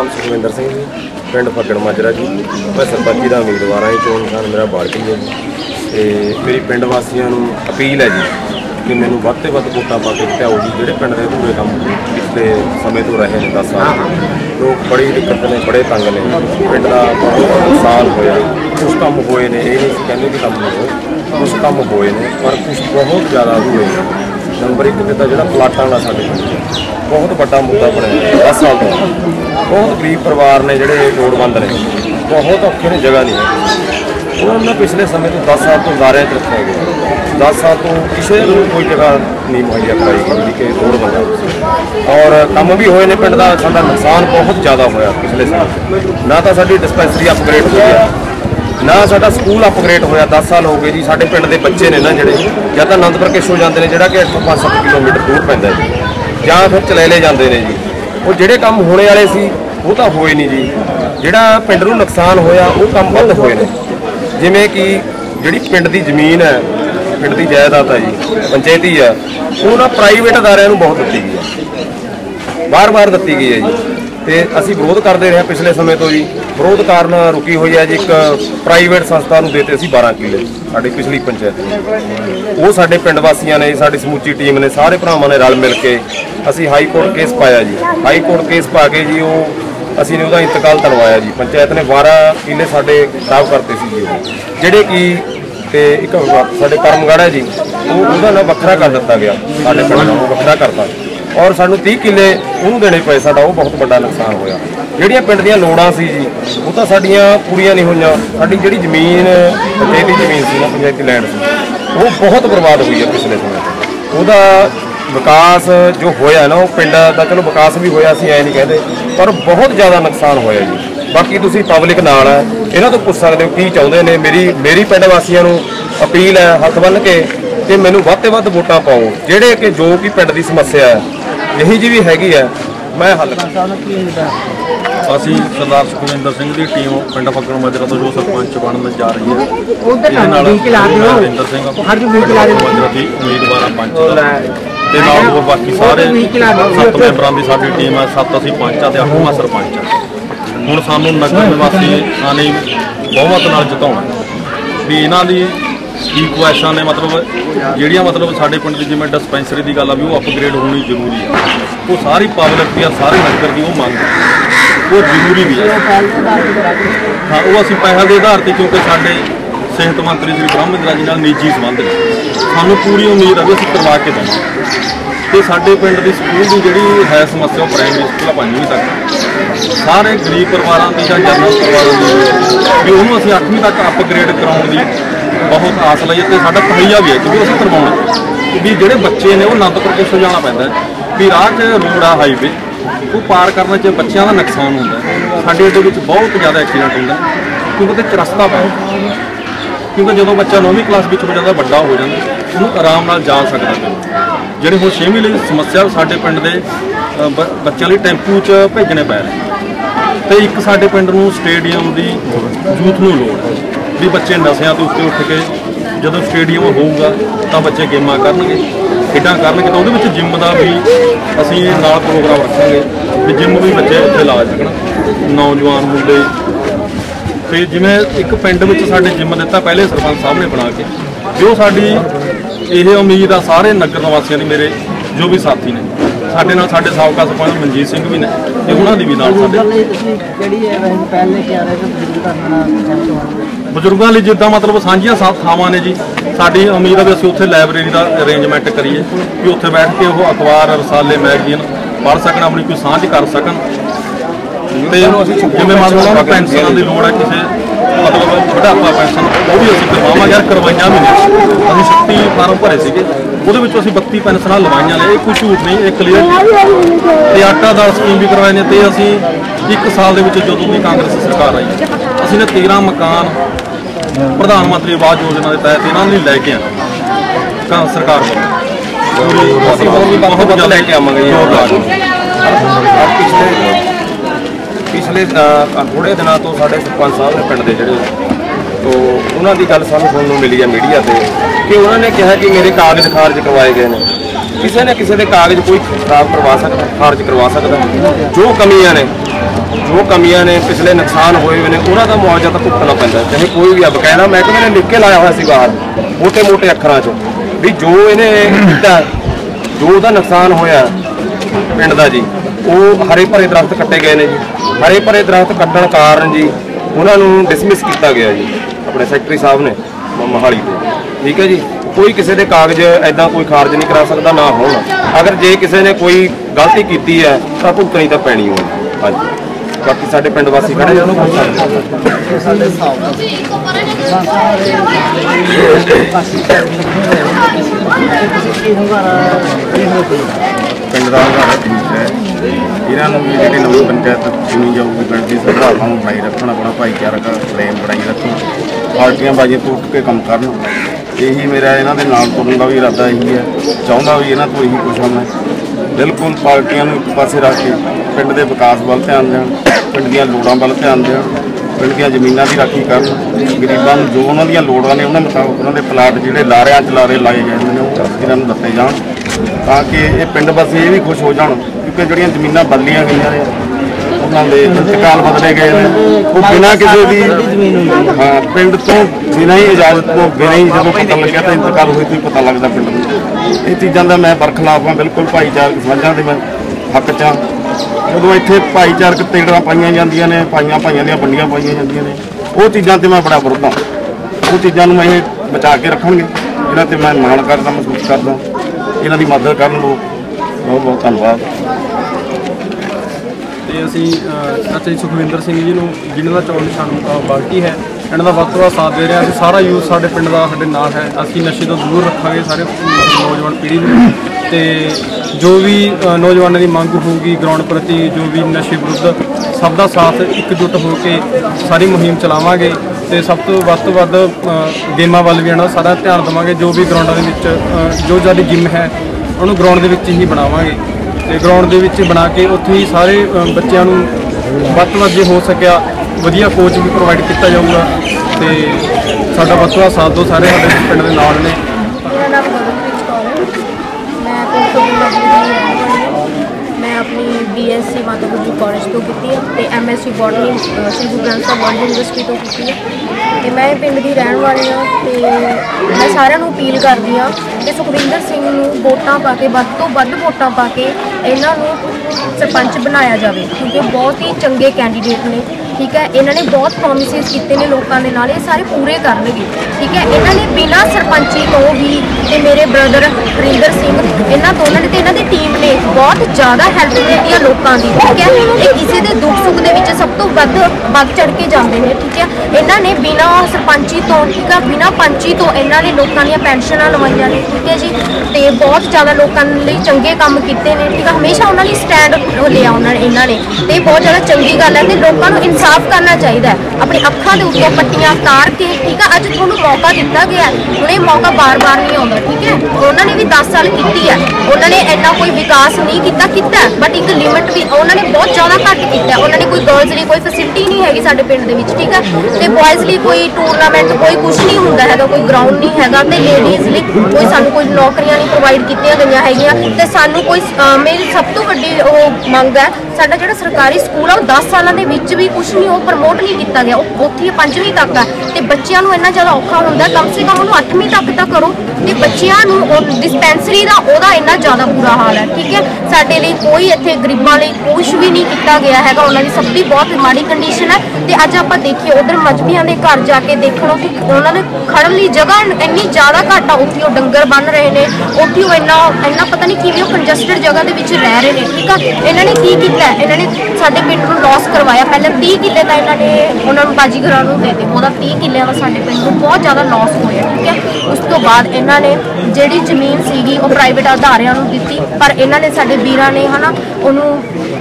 ਨਾਮ ਸੁਖਵਿੰਦਰ ਸਿੰਘ ਜੀ, ਪਿੰਡ ਫੱਗੜ ਮਾਜਰਾ ਜੀ। ਮੈਂ ਸਰਪੰਚੀ ਦਾ ਉਮੀਦਵਾਰ ਹਾਂ ਚੋਣ ਨਿਸ਼ਾਨ ਮੇਰਾ ਬਾਲਟੀ ਹੈ ਜੀ। ਤੇ ਮੇਰੀ ਪਿੰਡ ਵਾਸੀਆਂ ਨੂੰ ਅਪੀਲ ਹੈ ਜੀ ਕਿ ਮੈਨੂੰ ਵੱਧ ਤੇ ਵੱਧ ਵੋਟਾਂ ਪਾ ਕੇ ਜਿਤਾਓ ਜੀ, ਜਿਹੜੇ ਪਿੰਡ ਦੇ ਅਧੂਰੇ ਕੰਮ ਪਿਛਲੇ ਸਮੇਂ ਤੋਂ ਰਹੇ ਨੇ 10 ਸਾਲ ਲੋਕ ਬੜੀ ਦਿੱਕਤ ਨੇ, ਬੜੇ ਤੰਗ ਨੇ। ਪਿੰਡ ਦਾ ਬਹੁਤ ਨੁਕਸਾਨ ਹੋਇਆ ਕੁਝ ਕੰਮ ਹੋਏ ਨੇ, ਇਹ ਨਹੀਂ ਕਹਿੰਦੇ ਵੀ ਕੰਮ ਨਹੀਂ ਹੋਏ ਕੁਝ ਕੰਮ ਹੋਏ ਨੇ, ਪਰ ਕੁਝ ਬਹੁਤ ਜ਼ਿਆਦਾ ਅਧੂਰੇ ਨੇ। ਨੰਬਰ 1 ਤੇ ਤਾਂ ਜਿਹੜਾ ਪਲਾਟਾਂ ਦਾ ਸਾਡੇ ਪਿੰਡ ਬਹੁਤ ਵੱਡਾ ਮੁੱਦਾ ਬਣਿਆ 10 ਸਾਲ ਤੋਂ। ਬਹੁਤ ਗਰੀਬ ਪਰਿਵਾਰ ਨੇ ਜਿਹੜੇ ਲੋੜਵੰਦ ਨੇ, ਬਹੁਤ ਔਖੇ ਨੇ, ਜਗ੍ਹਾ ਨਹੀਂ ਹੈ। ਉਹਨਾਂ ਨੂੰ ਪਿਛਲੇ ਸਮੇਂ ਤੋਂ 10 ਸਾਲ ਤੋਂ ਜ਼ਾਰਿਆਂ 'ਚ ਰੱਖਿਆ ਗਿਆ। 10 ਸਾਲ ਤੋਂ ਕਿਸੇ ਨੂੰ ਕੋਈ ਜਗ੍ਹਾ ਨਹੀਂ ਮੁਹੱਈਆ ਕਰਾਈ ਗਈ ਜਿਹੜੀ ਕਿ ਲੋੜਵੰਦ ਔਰ ਕੰਮ ਵੀ ਹੋਏ ਨੇ, ਪਿੰਡ ਦਾ ਸਾਡਾ ਨੁਕਸਾਨ ਬਹੁਤ ਜ਼ਿਆਦਾ ਹੋਇਆ ਪਿਛਲੇ ਸਾਲ ਨਾ ਤਾਂ ਸਾਡੀ ਡਿਸਪੈਂਸਰੀ ਅਪਗ੍ਰੇਡ ਹੋਈ ਹੈ ਨਾ ਸਾਡਾ ਸਕੂਲ ਅਪਗ੍ਰੇਡ ਹੋਇਆ 10 ਸਾਲ ਹੋ ਗਏ ਜੀ, ਸਾਡੇ ਪਿੰਡ ਦੇ ਬੱਚੇ ਨੇ ਨਾ ਜਿਹੜੇ, ਜਾਂ ਤਾਂ ਆਨੰਦਪੁਰ ਕਿਸ਼ੋ ਜਾਂਦੇ ਨੇ, ਜਿਹੜਾ ਕਿ ਇੱਥੋਂ 5-7 ਕਿਲੋਮੀਟਰ ਦੂਰ ਪੈਂਦਾ ਜੀ। ਜਾਂ ਫਿਰ ਚਲੇਲੇ ਜਾਂਦੇ ਨੇ ਜੀ। ਉਹ ਜਿਹੜੇ ਕੰਮ ਹੋਣੇ ਵਾਲੇ ਸੀ, ਉਹ ਤਾਂ ਹੋਏ ਨਹੀਂ ਜੀ। ਜਿਹੜਾ ਪਿੰਡ ਨੂੰ ਨੁਕਸਾਨ ਹੋਇਆ, ਉਹ ਕੰਮ ਬੰਦ ਹੋਏ ਨੇ। ਜਿਵੇਂ ਕਿ ਜਿਹੜੀ ਪਿੰਡ ਦੀ ਜ਼ਮੀਨ ਹੈ, ਪਿੰਡ ਦੀ ਜਾਇਦਾਦ ਹੈ ਜੀ, ਪੰਚਾਇਤੀ ਹੈ, ਉਹ ਨਾ ਪ੍ਰਾਈਵੇਟ ਅਦਾਰਿਆਂ ਨੂੰ ਬਹੁਤ ਦਿੱਤੀ ਗਈ ਹੈ। ਬਾਰ-ਬਾਰ ਦਿੱਤੀ ਗਈ ਹੈ ਜੀ। ਤੇ ਅਸੀਂ ਵਿਰੋਧ ਕਰਦੇ ਰਹੇ ਹਾਂ ਪਿਛਲੇ ਸਮੇਂ ਤੋਂ ਜੀ। ਵਿਰੋਧ ਕਾਰਨ ਰੁਕੀ ਹੋਈ ਹੈ ਜੀ, ਇੱਕ ਪ੍ਰਾਈਵੇਟ ਸੰਸਥਾ ਨੂੰ ਦਿੱਤੇ ਸੀ 12 ਕਿੱਲੇ, ਸਾਡੀ ਪਿਛਲੀ ਪੰਚਾਇਤ ਉਹ ਸਾਡੇ ਪਿੰਡ ਵਾਸੀਆਂ ਨੇ, ਸਾਡੀ ਸਮੁੱਚੀ ਟੀਮ ਨੇ, ਸਾਰੇ ਭਰਾਵਾਂ ਨੇ ਰਲ ਮਿਲ ਕੇ ਅਸੀਂ ਹਾਈ ਕੋਰਟ ਕੇਸ ਪਾਇਆ ਜੀ। ਹਾਈ ਕੋਰਟ ਕੇਸ ਪਾ ਕੇ ਜੀ, ਉਹ ਅਸੀਂ ਨੇ ਉਹਦਾ ਇੰਤਕਾਲ ਕਰਵਾਇਆ ਜੀ। ਪੰਚਾਇਤ ਨੇ 12 ਕਿੱਲੇ ਸਾਡੇ ਖਰਾਬ ਕਰਤੇ ਸੀ ਜੀ। ਉਹ। ਜਿਹੜੇ ਕਿ ਤੇ ਇੱਕ ਸਾਡੇ ਕਰਮਗੜ੍ਹ ਹੈ ਜੀ, ਉਹ ਉਹਦਾ ਨਾ ਵੱਖਰਾ ਕਰ ਦਿੱਤਾ ਗਿਆ, ਸਾਡੇ ਪਿੰਡ ਨੂੰ ਵੱਖਰਾ ਕਰਤਾ। ਔਰ ਸਾਨੂੰ 30 ਕਿੱਲੇ ਉਹਨੂੰ ਦੇਣੇ ਪਏ ਸਾਡਾ, ਉਹ ਬਹੁਤ ਵੱਡਾ ਨੁਕਸਾਨ ਹੋਇਆ। ਜਿਹੜੀਆਂ ਪਿੰਡ ਦੀਆਂ ਲੋੜਾਂ ਸੀ ਜੀ, ਉਹ ਤਾਂ ਸਾਡੀਆਂ ਪੂਰੀਆਂ ਨਹੀਂ ਹੋਈਆਂ। ਸਾਡੀ ਜਿਹੜੀ ਜ਼ਮੀਨ ਪੰਚਾਇਤੀ ਜ਼ਮੀਨ ਸੀ ਨਾ ਪੰਚਾਇਤੀ ਲੈਂਡ ਸੀ। ਉਹ ਬਹੁਤ ਬਰਬਾਦ ਹੋਈ ਹੈ ਪਿਛਲੇ ਸਮੇਂ ਉਹਦਾ ਵਿਕਾਸ ਜੋ ਹੋਇਆ ਨਾ, ਉਹ ਪਿੰਡ ਦਾ ਚਲੋ ਵਿਕਾਸ ਵੀ ਹੋਇਆ ਸੀ ਐ ਨਹੀਂ ਕਹਿੰਦੇ, ਪਰ ਬਹੁਤ ਜ਼ਿਆਦਾ ਨੁਕਸਾਨ ਹੋਇਆ ਜੀ। ਬਾਕੀ ਤੁਸੀਂ ਪਬਲਿਕ ਨਾਲ ਹੈ ਇਹਨਾਂ ਤੋਂ ਪੁੱਛ ਸਕਦੇ ਹੋ ਕੀ ਚਾਹੁੰਦੇ ਨੇ। ਮੇਰੀ ਮੇਰੀ ਪਿੰਡ ਵਾਸੀਆਂ ਨੂੰ ਅਪੀਲ ਹੈ ਹੱਥ ਬੰਨ੍ਹ ਕੇ, ਕਿ ਮੈਨੂੰ ਵੱਧ ਤੋਂ ਵੱਧ ਵੋਟਾਂ ਪਾਓ। ਜਿਹੜੇ ਕਿ ਜੋ ਕਿ ਪਿੰਡ ਦੀ ਸਮੱਸਿਆ ਹੈ ਇਹੀ ਜੀ ਵੀ ਹੈਗੀ ਹੈ ਮੈਂ ਹੱਲ ਅਸੀਂ ਸਰਦਾਰ ਸੁਖਵਿੰਦਰ ਸਿੰਘ ਦੀ ਟੀਮ ਪਿੰਡ ਫੱਕਣ ਮਾਜਰਾ ਤੋਂ ਜੋ ਸਰਪੰਚ ਬਣਨ ਜਾ ਰਹੀ ਹੈ ਇਹਦੇ ਨਾਲ ਹਰਿੰਦਰ ਸਿੰਘ ਮਾਜਰਾ ਦੀ ਉਮੀਦਵਾਰ ਆ ਪੰਚ ਦਾ ਤੇ ਨਾਲ ਹੋਰ ਬਾਕੀ ਸਾਰੇ ਸੱਤ ਮੈਂਬਰਾਂ ਦੀ ਸਾਡੀ ਟੀਮ ਹੈ ਸੱਤ ਅਸੀਂ ਪੰਚ ਆ ਤੇ ਅੱਠਵਾਂ ਸਰਪੰਚ ਆ। ਹੁਣ ਸਾਨੂੰ ਨਗਰ ਨਿਵਾਸੀਆਂ ਨੇ ਬਹੁਮਤ ਨਾਲ ਜਿਤਾਉਣਾ। ਵੀ ਇਹਨਾਂ ਦੀ ਕੀ ਕੁਐਸਚਨ ਨੇ? ਮਤਲਬ ਜਿਹੜੀਆਂ ਮਤਲਬ ਸਾਡੇ ਪਿੰਡ ਦੀ ਜਿਵੇਂ ਡਿਸਪੈਂਸਰੀ ਦੀ ਗੱਲ ਆ ਵੀ ਉਹ ਅਪਗ੍ਰੇਡ ਹੋਣੀ ਜ਼ਰੂਰੀ ਆ। ਉਹ ਸਾਰੀ ਪਬਲਿਕ ਦੀ ਆ, ਸਾਰੇ ਨਗਰ ਦੀ ਉਹ ਮੰਗ ਆ। ਉਹ ਜ਼ਰੂਰੀ ਵੀ ਹੈ ਹਾਂ, ਉਹ ਅਸੀਂ ਪਹਿਲ ਦੇ ਆਧਾਰ ਤੇ ਕਿਉਂਕਿ ਸਾਡੇ ਸਿਹਤ ਮੰਤਰੀ ਸ੍ਰੀ ਬ੍ਰਹਮ ਇੰਦਰਾ ਜੀ ਨਾਲ ਨਿੱਜੀ ਸੰਬੰਧ ਨੇ। ਸਾਨੂੰ ਪੂਰੀ ਉਮੀਦ ਆ ਵੀ ਅਸੀਂ ਕਰਵਾ ਕੇ ਦੇਵਾਂਗੇ। ਤੇ ਸਾਡੇ ਪਿੰਡ ਦੀ ਸਕੂਲ ਦੀ ਜਿਹੜੀ ਹੈ ਸਮੱਸਿਆ ਉਹ ਪ੍ਰਾਇਮਰੀ ਸਕੂਲ ਆ, ਪੰਜਵੀਂ ਤੱਕ। ਸਾਰੇ ਗਰੀਬ ਪਰਿਵਾਰਾਂ ਦੀ ਜਾਂ ਜਨਰਲ ਪਰਿਵਾਰਾਂ ਦੀ ਵੀ ਉਹਨੂੰ ਅਸੀਂ 8ਵੀਂ ਤੱਕ ਅਪਗ੍ਰੇਡ ਕਰਾਉਣ ਦੀ ਬਹੁਤ ਆਸ ਲਈ ਹੈ ਤੇ ਸਾਡਾ ਤਹਈਆ ਵੀ ਹੈ ਕਿਉਂਕਿ ਅਸੀਂ ਕਰਵਾਉਣਾ। ਵੀ ਜਿਹੜੇ ਬੱਚੇ ਨੇ ਉਹ ਅਨੰਦਪੁਰ ਤੋਂ ਜਾਣਾ ਪੈਂਦਾ ਵੀ ਰਾਹ 'ਚ ਰੋਡ ਆ ਹਾਈਵੇ ਉਹ ਪਾਰ ਕਰਨ 'ਚ ਬੱਚਿਆਂ ਦਾ ਨੁਕਸਾਨ ਹੁੰਦਾ ਸਾਡੇ ਇਹਦੇ ਵਿੱਚ ਬਹੁਤ ਜ਼ਿਆਦਾ ਐਕਸੀਡੈਂਟ ਹੁੰਦਾ ਹੈ, ਕਿਉਂਕਿ ਤੇ ਚਰਸਤਾ ਪੈ ਕਿਉਂਕਿ ਜਦੋਂ ਬੱਚਾ 9ਵੀਂ ਕਲਾਸ ਵਿੱਚ ਹੋ ਜਾਂਦਾ ਵੱਡਾ ਹੋ ਜਾਂਦਾ ਉਹਨੂੰ ਆਰਾਮ ਨਾਲ ਜਾ ਸਕਦਾ ਹੈ। ਜਿਹੜੇ ਹੁਣ 6ਵੀਂ ਲਈ ਸਮੱਸਿਆ ਸਾਡੇ ਪਿੰਡ ਦੇ ਬ- ਬੱਚਿਆਂ ਲਈ ਟੈਂਪੂ 'ਚ ਭੇਜਣੇ ਪੈ ਰਹੇ ਤੇ ਇੱਕ ਸਾਡੇ ਪਿੰਡ ਨੂੰ ਸਟੇਡੀਅਮ ਦੀ ਯੂਥ ਨੂੰ ਲੋੜ ਹੈ। ਵੀ ਬੱਚੇ ਨਸ਼ਿਆਂ ਤੋਂ ਉੱਤੇ ਉੱਠ ਕੇ ਜਦੋਂ ਸਟੇਡੀਅਮ ਹੋਊਗਾ ਤਾਂ ਬੱਚੇ ਗੇਮਾਂ ਕਰਨਗੇ, ਖੇਡਾਂ ਕਰਨਗੇ, ਤਾਂ ਉਹਦੇ ਵਿੱਚ ਜਿੰਮ ਦਾ ਵੀ ਅਸੀਂ ਨਾਲ ਪ੍ਰੋਗਰਾਮ ਰੱਖਾਂਗੇ ਵੀ ਜਿੰਮ ਵੀ ਬੱਚੇ ਉੱਥੇ ਲਾ ਸਕਣ, ਨੌਜਵਾਨ ਮੁੰਡੇ। ਤੇ ਜਿਵੇਂ ਇੱਕ ਪਿੰਡ ਵਿੱਚ ਸਾਡੇ ਜਿੰਮ ਦਿੱਤਾ ਪਹਿਲੇ ਸਰਪੰਚ ਸਾਹਿਬ ਨੇ ਬਣਾ ਕੇ ਜੋ ਸਾਡੀ ਇਹ ਉਮੀਦ ਆ ਸਾਰੇ ਨਗਰ ਨਿਵਾਸੀਆਂ ਦੀ ਮੇਰੇ ਜੋ ਵੀ ਸਾਥੀ ਨੇ, ਸਾਡੇ ਨਾਲ ਸਾਡੇ ਸਾਬਕਾ ਸਰਪੰਚ ਮਨਜੀਤ ਸਿੰਘ ਵੀ ਨੇ ਤੇ ਉਹਨਾਂ ਦੀ ਵੀ ਨਾਲ ਸਾਡੇ ਜਿਹੜੀ ਹੈ ਪਹਿਲੇ ਕਿਹਾ ਰਿਹਾ ਕਿ ਬਜ਼ੁਰਗ ਕਰਨਾ ਬਜ਼ੁਰਗਾਂ ਲਈ ਜਿੱਦਾਂ ਮਤਲਬ ਸਾਂਝੀਆਂ ਸਾ- ਥਾਵਾਂ ਨੇ ਜੀ, ਸਾਡੀ ਉਮੀਦ ਹੈ ਵੀ ਅਸੀਂ ਉੱਥੇ ਲਾਇਬ੍ਰੇਰੀ ਦਾ ਅਰੇਂਜਮੈਂਟ ਕਰੀਏ ਕਿ ਉੱਥੇ ਬੈਠ ਕੇ ਉਹ ਅਖਬਾਰ, ਰਸਾਲੇ, ਮੈਗਜ਼ੀਨ ਪੜ੍ਹ ਸਕਣ, ਆਪਣੀ ਕੋਈ ਸਾਂਝ ਕਰ ਸਕਣ। ਤੇ ਜਿਵੇਂ ਮੰਨ ਲਓ ਪੈਨਸ਼ਨਾਂ ਦੀ ਲੋੜ ਹੈ ਕਿਸੇ ਮਤਲਬ ਬੁਢਾਪਾ ਪੈਨਸ਼ਨ, ਉਹ ਵੀ ਅਸੀਂ ਕਰਵਾਵਾਂਗੇ, ਯਾਰ ਕਰਵਾਈਆਂ ਵੀ ਨੇ। ਅਸੀਂ 36 ਫਾਰਮ ਭਰੇ ਸੀਗੇ। ਉਹਦੇ ਵਿੱਚੋਂ ਅਸੀਂ 32 ਪੈਨਸ਼ਨਾਂ ਲਵਾਈਆਂ ਨੇ। ਇਹ ਕੋਈ ਝੂਠ ਨਹੀਂ ਇਹ ਕਲੀਅਰ ਤੇ ਆਟਾ ਦਾਲ ਸਕੀਮ ਵੀ ਕਰਵਾਏ ਨੇ ਤੇ ਅਸੀਂ ਇੱਕ ਸਾਲ ਦੇ ਵਿੱਚ ਜਦੋਂ ਦੀ ਕਾਂਗਰਸ ਸਰਕਾਰ ਆਈ ਅਸੀਂ ਨੇ 13 ਮਕਾਨ ਪ੍ਰਧਾਨ ਮੰਤਰੀ ਆਵਾਸ ਯੋਜਨਾ ਦੇ ਤਹਿਤ ਇਹਨਾਂ ਲਈ ਲੈ ਕੇ ਆਏ। ਕਾਂ ਸਰਕਾਰ ਵੱਲੋਂ। ਅਸੀਂ ਬਹੁਤ ਬਹੁਤ ਲੈ ਕੇ ਆਵਾਂਗੇ ਪਿਛਲੇ ਪਿਛਲੇ ਥੋੜੇ ਦਿਨਾਂ ਤੋਂ ਸਾਡੇ ਸਰਪੰਚ ਸਾਹਿਬ ਨੇ ਪਿੰਡ ਦੇ ਜਿਹੜੇ ਤੋਂ ਉਹਨਾਂ ਦੀ ਗੱਲ ਸਾਨੂੰ ਸੁਣਨ ਨੂੰ ਮਿਲੀ ਹੈ ਮੀਡੀਆ ਤੇ ਕਿ ਉਹਨਾਂ ਨੇ ਕਿਹਾ ਕਿ ਮੇਰੇ ਕਾਗਜ਼ ਖਾਰਜ ਕਰਵਾਏ ਗਏ ਨੇ। ਕਿਸੇ ਨੇ ਕਿਸੇ ਦੇ ਕਾਗਜ਼ ਕੋਈ ਖਰਾਬ ਕਰਵਾ ਸਕਦਾ, ਖਾਰਜ ਕਰਵਾ ਸਕਦਾ। ਜੋ ਕਮੀਆਂ ਨੇ, ਜੋ ਕਮੀਆਂ ਨੇ ਪਿਛਲੇ ਨੁਕਸਾਨ ਹੋਏ ਹੋਏ ਨੇ, ਉਹਨਾਂ ਦਾ ਮੁਆਵਜ਼ਾ ਤਾਂ ਭੁਗਤਣਾ ਪੈਂਦਾ ਚਾਹੇ ਕੋਈ ਵੀ ਆ। ਬਕਾਇਦਾ ਮਹਿਕਮੇ ਨੇ ਲਿਖ ਕੇ ਲਾਇਆ ਹੋਇਆ ਸੀ ਬਾਹਰ, ਮੋਟੇ-ਮੋਟੇ ਅੱਖਰਾਂ 'ਚ, ਵੀ ਜੋ ਇਹਨੇ ਕੀਤਾ, ਜੋ ਦਾ ਨੁਕਸਾਨ ਹੋਇਆ ਪਿੰਡ ਦਾ ਜੀ, ਉਹ ਹਰੇ ਭਰੇ ਦਰਖਤ ਕੱਟੇ ਗਏ ਨੇ ਜੀ। ਹਰੇ ਭਰੇ ਦਰਖਤ ਕੱਟਣ ਕਾਰਨ ਜੀ, ਉਹਨਾਂ ਨੂੰ ਡਿਸਮਿਸ ਕੀਤਾ ਗਿਆ ਜੀ। ਆਪਣੇ ਸੈਕਟਰੀ ਸਾਹਿਬ ਨੇ, ਮ- ਮੋਹਾਲੀ ਤੋਂ। ਠੀਕ ਹੈ ਜੀ? ਕੋਈ ਕਿਸੇ ਦੇ ਕਾਗਜ਼ ਐਦਾਂ ਕੋਈ ਖਾਰਜ ਨਹੀਂ ਕਰਾ ਸਕਦਾ, ਨਾ ਹੋਣ। ਅਗਰ ਜੇ ਕਿਸੇ ਨੇ ਕੋਈ ਗਲਤੀ ਕੀਤੀ ਹੈ, ਤਾਂ ਭੁਗਤਣੀ ਤਾਂ ਪੈਣੀ ਹੋਈ ਹਾਂਜੀ। ਬਾਕੀ ਸਾਡੇ ਪਿੰਡ ਵਾਸੀ ਖੜੇ ਨੇ ਉਹਨੂੰ ਪੁੱਛ ਸਕਦੇ ਪਿੰਡ ਦਾ ਹਜ਼ਾਰਾ ਠੀਕ ਹੈ। ਇਹਨਾਂ ਨੂੰ ਵੀ ਜਿਹੜੀ ਨਵੀਂ ਪੰਚਾਇਤ ਚੁਣੀ ਜਾਊਗੀ, ਪਿੰਡ ਦੀ ਸਦਭਾਵਨਾ ਨੂੰ ਬਣਾਈ ਰੱਖਣ, ਆਪਣਾ ਭਾਈਚਾਰਕ ਪ੍ਰੇਮ ਬਣਾਈ ਰੱਖਣ ਪਾਰਟੀਆਂ ਬਾਜੀਆਂ ਤੋਂ ਉੱਠ ਕੇ ਕੰਮ ਕਰਨ। ਇਹੀ ਮੇਰਾ ਇਹਨਾਂ ਦੇ ਨਾਲ ਤੁਰਨ ਦਾ ਵੀ ਇਰਾਦਾ ਇਹੀ ਹੈ। ਚਾਹੁੰਦਾ ਵੀ ਇਹਨਾਂ ਤੋਂ ਇਹੀ ਕੁਛ ਹਾਂ। ਮੈਂ ਬਿਲਕੁਲ ਪਾਰਟੀਆਂ ਨੂੰ ਇੱਕ ਪਾਸੇ ਰੱਖ ਕੇ ਪਿੰਡ ਦੇ ਵਿਕਾਸ ਵੱਲ ਧਿਆਨ ਦੇਣ, ਪਿੰਡ ਦੀਆਂ ਲੋੜਾਂ ਵੱਲ ਧਿਆਨ ਦੇਣ, ਪਿੰਡ ਦੀਆਂ ਜ਼ਮੀਨਾਂ ਦੀ ਰਾਖੀ ਕਰਨ, ਗਰੀਬਾਂ ਨੂੰ ਜੋ ਉਹਨਾਂ ਦੀਆਂ ਲੋੜਾਂ ਨੇ ਉਹਨਾਂ ਮੁਤਾਬਕ ਉਹਨਾਂ ਦੇ ਪਲਾਟ ਜਿਹੜੇ ਲਾਰਿਆਂ 'ਚ ਲਾਰੇ ਲਾਏ ਜਾਂਦੇ ਨੇ, ਉਹ ਇਹਨਾਂ ਨੂੰ ਦਿੱਤੇ ਜਾਣ ਤਾਂ ਕਿ ਇਹ ਪਿੰਡ ਵਾਸੀ ਇਹ ਵੀ ਖੁਸ਼ ਹੋ ਜਾਣ ਕਿਉਂਕਿ ਜਿਹੜੀਆਂ ਜ਼ਮੀਨਾਂ ਬਦਲੀਆਂ ਗਈਆਂ ਨੇ ਉਹਨਾਂ ਦੇ ਇੰਤਕਾਲ ਬਦਲੇ ਗਏ ਨੇ। ਉਹ ਬਿਨਾਂ ਕਿਸੇ ਦੀ ਹਾਂ, ਪਿੰਡ ਤੋਂ ਬਿਨਾਂ ਹੀ ਇਜਾਜ਼ਤ ਤੋਂ ਬਿਨਾਂ ਹੀ ਜਦੋਂ ਪਤਾ ਲੱਗਿਆ ਤਾਂ ਇੰਤਕਾਲ ਹੋਈ ਤੋਂ ਹੀ ਪਤਾ ਲੱਗਦਾ ਪਿੰਡ ਨੂੰ। ਇਹ ਚੀਜ਼ਾਂ ਦਾ ਮੈਂ ਬਰਖਲਾਫ ਹਾਂ ਬਿਲਕੁਲ ਭਾਈਚਾਰਕ ਸਾਂਝਾਂ ਦੇ ਮੈਂ ਹੱਕ 'ਚ ਹਾਂ। ਜਦੋਂ ਇੱਥੇ ਭਾਈਚਾਰਕ ਤੇੜਾਂ ਪਾਈਆਂ ਜਾਂਦੀਆਂ ਨੇ ਪਾਈਆਂ ਭਾਈਆਂ ਦੀਆਂ ਵੰਡੀਆਂ ਪਾਈਆਂ ਜਾਂਦੀਆਂ ਨੇ, ਉਹ ਚੀਜ਼ਾਂ ਤੇ ਮੈਂ ਬੜਾ ਵਿਰੋਧ ਹਾਂ। ਉਹ ਚੀਜ਼ਾਂ ਨੂੰ ਮੈਂ ਇਹ ਬਚਾ ਕੇ ਰੱਖਾਂਗੇ ਇਹਨਾਂ ਤੇ ਮੈਂ ਮਾਣ ਕਰਦਾ, ਮਹਿਸੂਸ ਕਰਦਾ। ਇਹਨਾਂ ਦੀ ਮਦਦ ਕਰਨ ਲੋਕ ਬਹੁਤ ਬਹੁਤ ਧੰਨਵਾਦ। ਤੇ ਅਸੀਂ ਅੱਛਾ ਜੀ, ਸੁਖਵਿੰਦਰ ਸਿੰਘ ਜੀ ਨੂੰ ਜਿਨ੍ਹਾਂ ਦਾ ਚੋਣ ਨਿਸ਼ਾਨ ਮੁਕਾਮ ਬਾਲਟੀ ਹੈ, ਇਹਨਾਂ ਦਾ ਵੱਧ ਤੋਂ ਵੱਧ ਸਾਥ ਦੇ ਰਹੇ। ਹਾਂ ਅਸੀਂ ਸਾਰਾ ਯੂਥ ਸਾਡੇ ਪਿੰਡ ਦਾ, ਸਾਡੇ ਨਾਲ ਹੈ। ਅਸੀਂ ਨਸ਼ੇ ਤੋਂ ਦੂਰ ਰੱਖਾਂਗੇ ਸਾਰੇ ਨੌਜਵਾਨ ਪੀੜ੍ਹੀ ਨੂੰ। ਤੇ ਜੋ ਵੀ ਨੌਜਵਾਨਾਂ ਦੀ ਮੰਗ ਹੋਊਗੀ ਗਰਾਊਂਡ ਪ੍ਰਤੀ, ਜੋ ਵੀ ਨਸ਼ੇ ਵਿਰੁੱਧ ਸਭ ਦਾ ਸਾਥ ਇਕਜੁੱਟ ਹੋ ਕੇ ਸਾਰੀ ਮੁਹਿੰਮ ਚਲਾਵਾਂਗੇ ਤੇ ਸਭ ਤੋਂ ਵੱਧ ਤੋਂ ਵੱਧ ਗੇਮਾਂ ਵੱਲ ਵੀ ਇਹਨਾਂ ਦਾ ਸਾਰਾ ਧਿਆਨ ਦੇਵਾਂਗੇ। ਜੋ ਵੀ ਗਰਾਊਂਡਾਂ ਦੇ ਵਿੱਚ ਜੋ ਸਾਡੀ ਜਿਮ ਹੈ, ਉਹਨੂੰ ਗਰਾਊਂਡ ਦੇ ਵਿੱਚ ਹੀ ਬਣਾਵਾਂਗੇ। ਤੇ ਗਰਾਊਂਡ ਦੇ ਵਿੱਚ ਬਣਾ ਕੇ ਉੱਥੇ ਹੀ ਸਾਰੇ ਬੱਚਿਆਂ ਨੂੰ ਵੱਧ ਤੋਂ ਵੱਧ ਜੇ ਹੋ ਸਕਿਆ, ਵਧੀਆ ਕੋਚ ਵੀ ਪ੍ਰੋਵਾਈਡ ਕੀਤਾ ਜਾਊਗਾ ਤੇ ਸਾਡਾ ਵੱਧ ਤੋਂ ਵੱਧ ਸਾਥ ਦਿਓ ਸਾਰੇ ਸਾਡੇ ਪਿੰਡ ਦੇ ਨਾਲ ਨੇ। ਮੇਰਾ ਨਾਮ ਗਗਨਪ੍ਰੀਤ ਕੌਰ ਹੈ। ਮੈਂ ਕੋਟਕਪੂਰਾ ਦੀ ਰਹਿਣ ਵਾਲੀ ਹਾਂ। ਮੈਂ ਆਪਣੀ ਬੀਐਸਸੀ ਮਾਤਾ ਗੁਜਰੀ ਕਾਲਜ ਤੋਂ ਕੀਤੀ ਹੈ ਤੇ MSc botany Shri Guru Granth Sahib world university ਤੋਂ ਕੀਤੀ ਹੈ। ਤੇ ਮੈਂ ਪਿੰਡ ਦੀ ਰਹਿਣ ਵਾਲੀ ਹਾਂ ਤੇ ਮੈਂ ਸਾਰਿਆਂ ਨੂੰ ਅਪੀਲ ਕਰਦੀ ਹਾਂ ਕਿ ਸੁਖਵਿੰਦਰ ਸਿੰਘ ਨੂੰ ਵੋਟਾਂ ਪਾ ਕੇ, ਵੱਧ ਤੋਂ ਵੱਧ ਵੋਟਾਂ ਪਾ ਕੇ ਇਹਨਾਂ ਨੂੰ ਸਰਪੰਚ ਬਣਾਇਆ ਜਾਵੇ ਕਿਉਂਕਿ ਬਹੁਤ ਹੀ ਚੰਗੇ ਕੈਂਡੀਡੇਟ ਨੇ। ਠੀਕ ਹੈ? ਇਹਨਾਂ ਨੇ ਬਹੁਤ ਪ੍ਰੋਮਿਸਿਸ ਕੀਤੇ ਨੇ ਲੋਕਾਂ ਦੇ ਨਾਲ, ਇਹ ਸਾਰੇ ਪੂਰੇ ਕਰਨਗੇ, ਠੀਕ ਹੈ? ਇਹਨਾਂ ਨੇ ਬਿਨਾਂ ਸਰਪੰਚੀ ਤੋਂ ਵੀ ਤੇ ਮੇਰੇ ਬ੍ਰਦਰ ਹਰਿੰਦਰ ਸਿੰਘ, ਇਹਨਾਂ ਦੋਨਾਂ ਨੇ ਤੇ ਇਹਨਾਂ ਦੀ ਟੀਮ ਨੇ ਬਹੁਤ ਜ਼ਿਆਦਾ ਹੈਲਪ ਕੀਤੀ ਹੈ ਲੋਕਾਂ ਦੀ, ਠੀਕ ਹੈ? ਇਹ ਕਿਸੇ ਦੇ ਦੁੱਖ ਸੁੱਖ ਦੇ ਵਿੱਚ ਸਭ ਤੋਂ ਵੱਧ ਵੱਧ ਚੜ ਕੇ ਜਾਂਦੇ ਨੇ, ਠੀਕ ਹੈ? ਇਹਨਾਂ ਨੇ ਬਿਨਾਂ ਸਰਪੰਚੀ ਤੋਂ, ਠੀਕ ਹੈ ਬਿਨਾਂ ਪੰਚੀ ਤੋਂ ਇਹਨਾਂ ਨੇ ਲੋਕਾਂ ਦੀਆਂ ਪੈਨਸ਼ਨਾਂ ਲਵਾਈਆਂ ਨੇ, ਠੀਕ ਹੈ ਜੀ? ਤੇ ਬਹੁਤ ਜ਼ਿਆਦਾ ਲੋਕਾਂ ਲਈ ਚੰਗੇ ਕੰਮ ਕੀਤੇ ਨੇ, ਠੀਕ ਹੈ ਹਮੇਸ਼ਾ ਉਹਨਾਂ ਲਈ ਸਟੈਂਡ ਲਿਆ ਉਹਨਾਂ ਨੇ, ਇਹਨਾਂ ਨੇ। ਤੇ ਇਹ ਬਹੁਤ ਜ਼ਿਆਦਾ ਚੰਗੀ ਗੱਲ ਹੈ ਤੇ ਲੋਕਾਂ ਨੂੰ ਇਨਸਾਨ ਇਨਸਾਫ ਕਰਨਾ ਚਾਹੀਦਾ ਹੈ। ਆਪਣੀ ਅੱਖਾਂ ਦੇ ਉੱਤੋਂ ਪੱਟੀਆਂ ਤਾਰ ਕੇ, ਠੀਕ ਹੈ ਅੱਜ ਤੁਹਾਨੂੰ ਮੌਕਾ ਦਿੱਤਾ ਗਿਆ ਹੁਣ ਇਹ ਮੌਕਾ ਬਾਰ-ਬਾਰ ਨਹੀਂ ਆਉਂਦਾ, ਠੀਕ ਹੈ? ਉਹਨਾਂ ਨੇ ਵੀ 10 ਸਾਲ ਕੀਤੀ ਹੈ। ਉਹਨਾਂ ਨੇ ਇੰਨਾ ਕੋਈ ਵਿਕਾਸ ਨਹੀਂ ਕੀਤਾ ਕੀਤਾ ਬਟ ਇੱਕ ਲਿਮਿਟ ਵੀ ਉਹਨਾਂ ਨੇ ਬਹੁਤ ਜ਼ਿਆਦਾ ਘੱਟ ਕੀਤਾ ਉਹਨਾਂ ਨੇ ਕੋਈ ਗਰਲਸ ਲਈ ਕੋਈ ਫੈਸਿਲਿਟੀ ਨਹੀਂ ਹੈਗੀ ਸਾਡੇ ਪਿੰਡ ਦੇ ਵਿੱਚ ਠੀਕ ਹੈ? ਤੇ ਬॉयਜ਼ ਲਈ ਕੋਈ ਟੂਰਨਾਮੈਂਟ ਕੋਈ ਕੁਝ ਨਹੀਂ ਹੁੰਦਾ ਹੈਗਾ ਕੋਈ ਗਰਾਊਂਡ ਨਹੀਂ ਹੈਗਾ ਤੇ ਲੇਡੀਜ਼ ਲਈ ਕੋਈ ਸਾਨੂੰ ਕੋਈ ਨੌਕਰੀਆਂ ਨਹੀਂ ਪ੍ਰੋਵਾਈਡ ਕੀਤੀਆਂ ਗਈਆਂ ਹੈਗੀਆਂ ਤੇ ਸਾਨੂੰ ਕੋਈ ਅਹ, ਮੇਰੀ ਸਭ ਤੋਂ ਵੱਡੀ ਉਹ ਮੰਗ ਹੈ ਸਾਡਾ ਜਿਹੜਾ ਸਰਕਾਰੀ ਸਕੂਲ ਆ ਉਹ 10 ਸਾਲਾਂ ਦੇ ਵਿੱਚ ਵੀ ਕੁਝ ਨਹੀਂ ਉਹ ਪ੍ਰਮੋਟ ਨਹੀਂ ਕੀਤਾ ਗਿਆ ਉਹ ਉੱਥੇ ਪੰਜਵੀਂ ਤੱਕ ਆ। ਤੇ ਬੱਚਿਆਂ ਨੂੰ ਇੰਨਾ ਜ਼ਿਆਦਾ ਔਖਾ ਹੁੰਦਾ ਕਮ ਸੇ ਕਮ ਉਹਨੂੰ 8ਵੀਂ ਤੱਕ ਤਾਂ ਕਰੋ ਤੇ ਬੱਚਿਆਂ ਨੂੰ ਡਿਸਪੈਂਸਰੀ ਦਾ ਉਹਦਾ ਇੰਨਾ ਜ਼ਿਆਦਾ ਬੁਰਾ ਹਾਲ ਹੈ। ਠੀਕ ਹੈ? ਸਾਡੇ ਲਈ ਕੋਈ ਇੱਥੇ ਗਰੀਬਾਂ ਲਈ ਕੁਝ ਵੀ ਨਹੀਂ ਕੀਤਾ ਗਿਆ ਹੈਗਾ। ਉਹਨਾਂ ਦੀ ਸਭ ਦੀ ਬਹੁਤ ਮਾੜੀ ਕੰਡੀਸ਼ਨ ਹੈ। ਤੇ ਅੱਜ ਆਪਾਂ ਦੇਖੀਏ, ਉਧਰ ਮਜਬੀਆਂ ਦੇ ਘਰ ਜਾ ਕੇ ਦੇਖਣੋ ਕਿ ਉਹਨਾਂ ਦੇ ਖੜਨ ਲਈ ਜਗ੍ਹਾ ਇੰਨੀ ਜ਼ਿਆਦਾ ਘੱਟ ਆ। ਉੱਥੇ ਉਹ ਡੰਗਰ ਬੰਨ ਰਹੇ ਨੇ। ਉੱਥੇ ਉਹ ਇੰਨਾ ਇੰਨਾ ਪਤਾ ਨਹੀਂ ਕਿਵੇਂ ਉਹ ਕੰਜਸਟਡ ਜਗ੍ਹਾ ਦੇ ਵਿੱਚ ਰਹਿ ਰਹੇ ਨੇ। ਠੀਕ ਆ? ਇਹਨਾਂ ਨੇ ਕੀ ਕੀਤਾ? ਇਹਨਾਂ ਨੇ ਸਾਡੇ ਪਿੰਡ ਨੂੰ ਲਾਸ ਕਰਵਾਇਆ। ਪਹਿਲਾਂ 30 ਕਿੱਲੇ ਤਾਂ ਇਹਨਾਂ ਨੇ ਉਹਨਾਂ ਨੂੰ ਬਾਜੀਗਰਾਂ ਨੂੰ ਦੇ ਦਿੱਤੇ। ਉਹਦਾ 30 ਕਿੱਲਿਆਂ ਦਾ ਸਾਡੇ ਪਿੰਡ ਨੂੰ ਬਹੁਤ ਜ਼ਿਆਦਾ ਲਾਸ ਹੋਇਆ, ਠੀਕ ਹੈ? ਉਸ ਤੋਂ ਬਾਅਦ ਇਹਨਾਂ ਨੇ ਜਿਹੜੀ ਜ਼ਮੀਨ ਸੀਗੀ, ਉਹ ਪ੍ਰਾਈਵੇਟ ਅਦਾਰਿਆਂ ਨੂੰ ਦਿੱਤੀ, ਪਰ ਇਹਨਾਂ ਨੇ ਸਾਡੇ ਵੀਰਾਂ ਨੇ ਹਨਾ, ਉਹਨੂੰ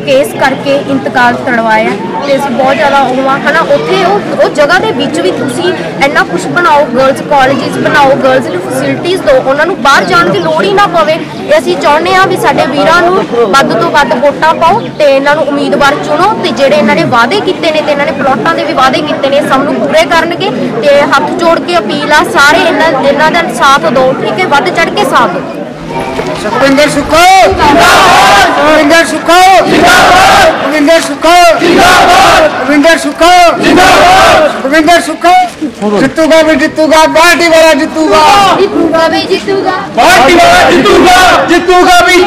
ਕੇਸ ਕਰਕੇ ਇੰਤਕਾਲ ਤੜਵਾਇਆ ਤੇ ਅਸੀਂ ਬਹੁਤ ਜ਼ਿਆਦਾ ਉਹ ਆ, ਹਨਾ, ਉੱਥੇ ਉਹ ਉਹ ਜਗ੍ਹਾ ਦੇ ਵਿੱਚ ਵੀ ਤੁਸੀਂ ਇੰਨਾ ਕੁਝ ਬਣਾਓ ਗਰਲਸ ਕਾਲਜਸ ਬਣਾਓ ਗਰਲਸ ਲਈ ਫੈਸਿਲਿਟੀਆਂ ਦਿਓ, ਉਹਨਾਂ ਨੂੰ ਬਾਹਰ ਜਾਣ ਦੀ ਲੋੜ ਹੀ ਨਾ ਪਵੇ। ਇਹ ਅਸੀਂ ਚਾਹੁੰਦੇ ਆ ਵੀ ਸਾਡੇ ਵੀਰਾਂ ਨੂੰ ਵੱਧ ਤੋਂ ਵੱਧ ਵੋਟਾਂ ਪਾਓ ਤੇ ਇਹਨਾਂ ਨੂੰ ਉਮੀਦਵਾਰ ਚੁਣੋ ਤੇ ਜਿਹੜੇ ਇਹਨਾਂ ਨੇ ਵਾਅਦੇ ਕੀਤੇ ਨੇ ਤੇ ਇਹਨਾਂ ਨੇ ਪਲਾਟਾਂ ਦੇ ਵੀ ਵਾਅਦੇ ਕੀਤੇ ਨੇ ਸਭ ਨੂੰ ਪੂਰੇ ਕਰਨਗੇ ਤੇ ਹੱਥ ਜੋੜ ਕੇ ਅਪੀਲ ਆ, ਸਾਰੇ ਇਹਨਾਂ ਇਹਨਾਂ ਦਾ ਸਾਥ ਦਿਓ, ਠੀਕ ਹੈ? ਵੱਧ ਚੜ ਕੇ ਸਾਥ ਦਿਓ। ਸੁਖਵਿੰਦਰ ਸੁੱਖੋ। ਜਿੰਦਾਬਾਦ ਸੁਖਵਿੰਦਰ ਸੁੱਖੋ। ਜਿੰਦਾਬਾਦ ਸੁਖਵਿੰਦਰ ਸੁੱਖੋ। ਜਿੰਦਾਬਾਦ ਸੁਖਵਿੰਦਰ ਸੁੱਖੋ। ਜਿੰਦਾਬਾਦ ਸੁਖਵਿੰਦਰ ਸੁੱਖੋ। ਜਿੱਤੂਗਾ ਵੀ ਜਿੱਤੂਗਾ ਪਾਰਟੀ ਵਾਲਾ ਜਿੱਤੂਗਾ। ਜਿੱਤੂਗਾ ਵੀ ਜਿੱਤੂਗਾ। ਪਾਰਟੀ ਵਾਲਾ ਜਿੱਤੂਗਾ ਜਿੱਤੂਗਾ ਵੀ